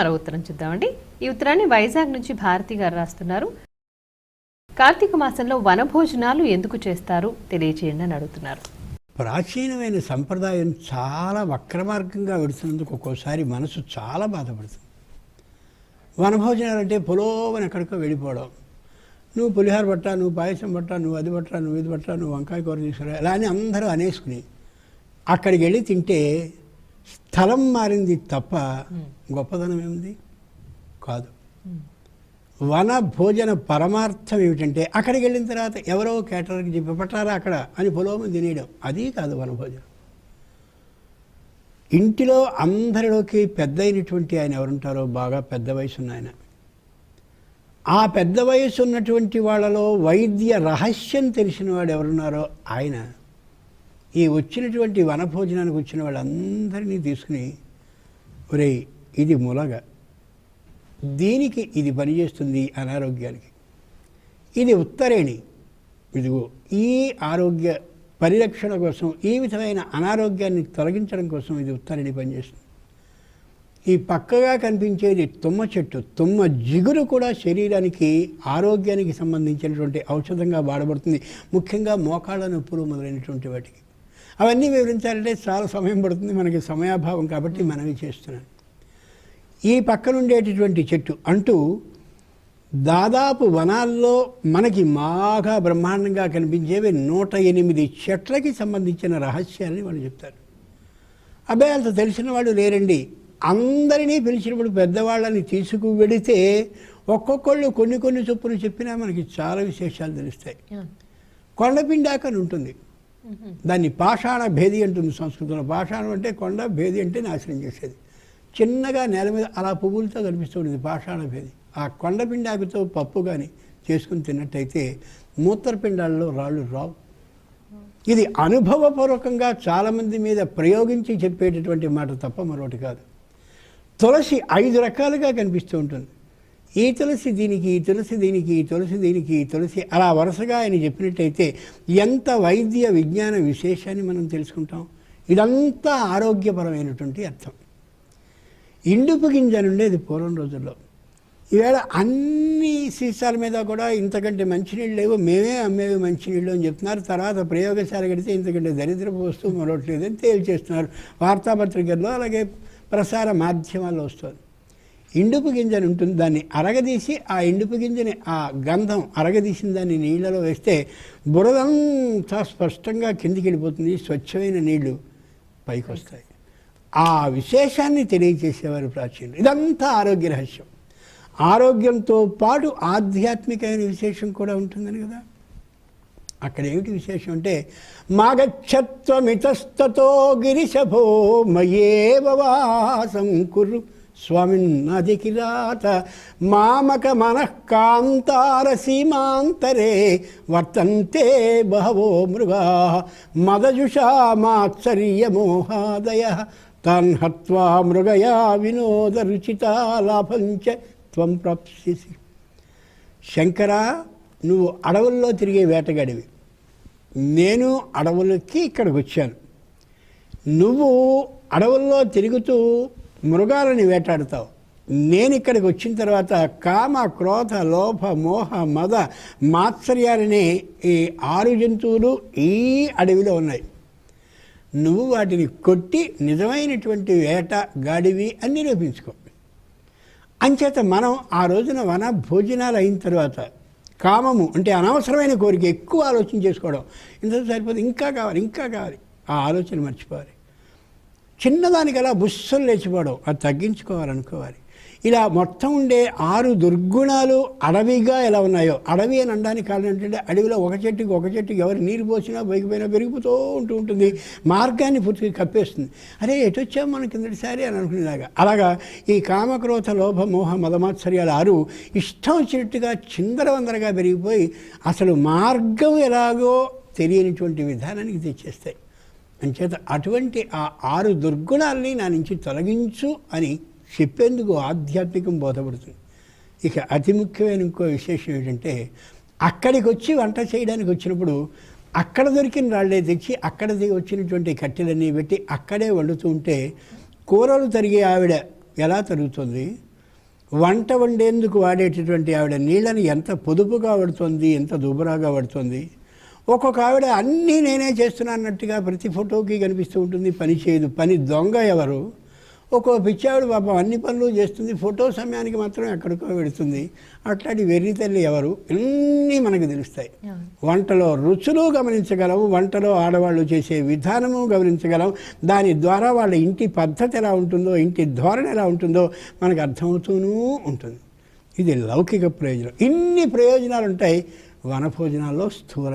మరో ఉత్తరం చూద్దామండి. ఈ ఉత్తరాన్ని వైజాగ్ నుంచి భారతి గారు రాస్తున్నారు. కార్తీక మాసంలో వనభోజనాలు ఎందుకు చేస్తారు? తెలియచేయండి అని అడుగుతున్నారు. ప్రాచీనమైన సంప్రదాయం చాలా వక్రమార్గంగా వెడుతున్నందుకు ఒక్కోసారి మనసు చాలా బాధపడుతుంది. వనభోజనాలు అంటే పొలోవని ఎక్కడికో వెళ్ళిపోవడం. నువ్వు పులిహార పట్ట నువ్వు పాయసం పట్ట నువ్వు అది పట్ట నువ్వు ఇది పట్ట నువ్వు వంకాయ కూర తీసుకురా ఇలా అని అందరూ అనేసుకుని అక్కడికి వెళ్ళి తింటే స్థలం మారింది తప్ప గొప్పదనం ఏమిది? కాదు. వన భోజన పరమార్థం ఏమిటంటే అక్కడికి వెళ్ళిన తర్వాత ఎవరో కేటరర్కి చెప్పి పట్టారా అక్కడ? అని పొలోమని తినేయడం. అది కాదు వన భోజనం ఇంటిలో అందరిలోకి పెద్ద అయినటువంటి ఆయన ఎవరుంటారో బాగా పెద్ద వయసు ఉన్న ఆయన. ఆ పెద్ద వయసు ఉన్నటువంటి వాళ్ళలో వైద్య రహస్యం తెలిసిన వాడు ఎవరున్నారో ఆయన. ఈ వచ్చినటువంటి వనభోజనానికి వచ్చిన వాళ్ళందరినీ తీసుకుని ఒరేయ్ ఇది ములగ. దీనికి ఇది పనిచేస్తుంది అనారోగ్యానికి. ఇది ఉత్తరేణి. ఇదిగో ఈ ఆరోగ్య పరిరక్షణ కోసం ఈ విధమైన అనారోగ్యాన్ని తొలగించడం కోసం ఇది ఉత్తరేణి పనిచేస్తుంది. ఈ పక్కగా కనిపించేది తుమ్మ చెట్టు. తుమ్మ జిగురు కూడా శరీరానికి ఆరోగ్యానికి సంబంధించినటువంటి ఔషధంగా వాడబడుతుంది. ముఖ్యంగా మోకాళ్ళ నొప్పులు మొదలైనటువంటి వాటికి. అవన్నీ వివరించాలంటే చాలా సమయం పడుతుంది. మనకి సమయాభావం కాబట్టి మనమే చేస్తున్నాను. ఈ పక్కన ఉండేటటువంటి చెట్టు అంటూ దాదాపు వనాల్లో మనకి బాగా బ్రహ్మాండంగా కనిపించేవి నూట ఎనిమిది చెట్లకి సంబంధించిన రహస్యాన్ని వాళ్ళు చెప్తారు. అబ్బాయి అంత తెలిసిన వాళ్ళు లేరండి. అందరినీ పిలిచినప్పుడు పెద్దవాళ్ళని తీసుకువెడితే ఒక్కొక్కళ్ళు కొన్ని కొన్ని చొప్పున చెప్పినా మనకి చాలా విశేషాలు తెలుస్తాయి. కొండపిండాక అని ఉంటుంది. దాన్ని పాషాణ భేది అంటుంది సంస్కృతంలో. పాషాణం అంటే కొండ భేది అంటే నాశనం చేసేది. చిన్నగా నేల మీద అలా పువ్వులతో కనిపిస్తూ ఉంటుంది పాషాణభేది ఆ కొండపిండాకుతో పప్పు కానీ చేసుకుని తిన్నట్టయితే మూత్రపిండాల్లో రాళ్ళు రావు. ఇది అనుభవపూర్వకంగా చాలామంది మీద ప్రయోగించి చెప్పేటటువంటి మాట తప్ప మరొకటి కాదు. తులసి ఐదు రకాలుగా కనిపిస్తూ ఉంటుంది. ఈ తులసి దీనికి ఈ తులసి దీనికి ఈ తులసి దీనికి ఈ తులసి అలా వరుసగా ఆయన చెప్పినట్టయితే ఎంత వైద్య విజ్ఞాన విశేషాన్ని మనం తెలుసుకుంటాం? ఇదంతా ఆరోగ్యపరమైనటువంటి అర్థం. ఇండుపు గింజ అని ఉండేది పూర్వం రోజుల్లో. ఈవేళ అన్ని సీసాల మీద కూడా ఇంతకంటే మంచినీళ్ళు లేవు. మేమే అమ్మేవి మంచినీళ్ళు అని చెప్తున్నారు. తర్వాత ప్రయోగశాల కడితే ఇంతకంటే దరిద్రపు వస్తువు మరొకట్లేదు అని తేల్చేస్తున్నారు. వార్తాపత్రికల్లో అలాగే ప్రసార మాధ్యమాల్లో వస్తుంది. ఇండుపు గింజని ఉంటుంది. దాన్ని అరగదీసి ఆ ఇండుపు గింజని ఆ గంధం అరగదీసిన దాన్ని నీళ్ళలో వేస్తే బురదంతా స్పష్టంగా కిందికి వెళ్ళిపోతుంది. స్వచ్ఛమైన నీళ్ళు పైకి వస్తాయి ఆ విశేషాన్ని తెలియజేసేవారు ప్రాచీనులు. ఇదంతా ఆరోగ్య రహస్యం. ఆరోగ్యంతో పాటు ఆధ్యాత్మికమైన విశేషం కూడా ఉంటుందని కదా? అక్కడ ఏమిటి విశేషం అంటే మాగచ్చత్వమితస్తతో గిరిశభో మయేవ వాసం కురు స్వామిన్నధికిరాత మామక మనఃకాంతార సీమాంతరే వర్తంతే బహవో మృగా మదజుషా మాత్సర్యమోహాదయ తాన్ హత్వా మృగయా వినోద రుచిత లాభంచ త్వం ప్రాప్సిసి శంకర నువ్వు అడవుల్లో తిరిగే వేటగాడివి. నేను అడవులకి ఇక్కడికి వచ్చాను నువ్వు అడవుల్లో తిరుగుతూ మృగాలని వేటాడుతావు. నేను ఇక్కడికి వచ్చిన తర్వాత కామ క్రోధ లోభ మోహ మద మాత్సర్యాలనే ఈ ఆరు జంతువులు ఈ అడవిలో ఉన్నాయి. నువ్వు వాటిని కొట్టి నిజమైనటువంటి వేట గాడివి అని నిరూపించుకో. అంచేత మనం ఆ రోజున వన భోజనాలు అయిన తర్వాత కామము అంటే అనవసరమైన కోరిక ఎక్కువ ఆలోచన చేసుకోవడం ఇంత సరిపోతే ఇంకా కావాలి ఇంకా కావాలి. ఆ ఆలోచన మర్చిపోవాలి. చిన్నదానికి అలా బుస్సులు లేచిపోవడం అది తగ్గించుకోవాలనుకోవాలి. ఇలా మొత్తం ఉండే ఆరు దుర్గుణాలు అడవిగా ఎలా ఉన్నాయో. అడవి అని అనడానికి కారణం ఏంటంటే అడవిలో ఒక చెట్టుకి ఒక చెట్టుకి ఎవరు నీరు పోసినా పైకిపోయినా పెరిగిపోతూ ఉంటూ ఉంటుంది. మార్గాన్ని పూర్తిగా కప్పేస్తుంది. అరే ఎటు వచ్చాం మనం కిందటిసారి అని అనుకునేలాగా. అలాగా ఈ కామక్రోధ లోభ మోహ మదమాత్సర్యాలు ఆరు ఇష్టం వచ్చినట్టుగా చిందరవందరగా పెరిగిపోయి అసలు మార్గం ఎలాగో తెలియనిటువంటి విధానానికి తెచ్చేస్తాయి అంచేత అటువంటి ఆ ఆరు దుర్గుణాల్ని నా నుంచి తొలగించు అని చెప్పేందుకు ఆధ్యాత్మికం బోధపడుతుంది. ఇక అతి ముఖ్యమైన ఇంకో విశేషం ఏంటంటే అక్కడికి వచ్చి వంట చేయడానికి వచ్చినప్పుడు అక్కడ దొరికిన రాళ్ళే తెచ్చి అక్కడ వచ్చినటువంటి కట్టెలన్నీ పెట్టి అక్కడే వండుతూ ఉంటే కూరలు తరిగే ఆవిడ ఎలా తరుగుతుంది? వంట వండేందుకు వాడేటటువంటి ఆవిడ నీళ్ళని ఎంత పొదుపుగా పడుతుంది ఎంత దుబరాగా పడుతుంది? ఒక్కొక్క ఆవిడ అన్నీ నేనే చేస్తున్నా అన్నట్టుగా ప్రతి ఫోటోకి కనిపిస్తూ ఉంటుంది. పని చేయదు. పని దొంగ ఎవరు? ఒక్కో పిచ్చావిడ పాపం అన్ని పనులు చేస్తుంది ఫోటో సమయానికి మాత్రం ఎక్కడికో వెడుతుంది అట్లాంటి వెర్రి తల్లి ఎవరు? అన్నీ మనకు తెలుస్తాయి. వంటలో రుచులు గమనించగలం వంటలో ఆడవాళ్ళు చేసే విధానము గమనించగలం దాని ద్వారా వాళ్ళ ఇంటి పద్ధతి ఎలా ఉంటుందో ఇంటి ధోరణి ఎలా ఉంటుందో మనకు అర్థమవుతూనూ ఉంటుంది. ఇది లౌకిక ప్రయోజనం. ఇన్ని ప్రయోజనాలు ఉంటాయి వనభోజనాల్లో స్థూల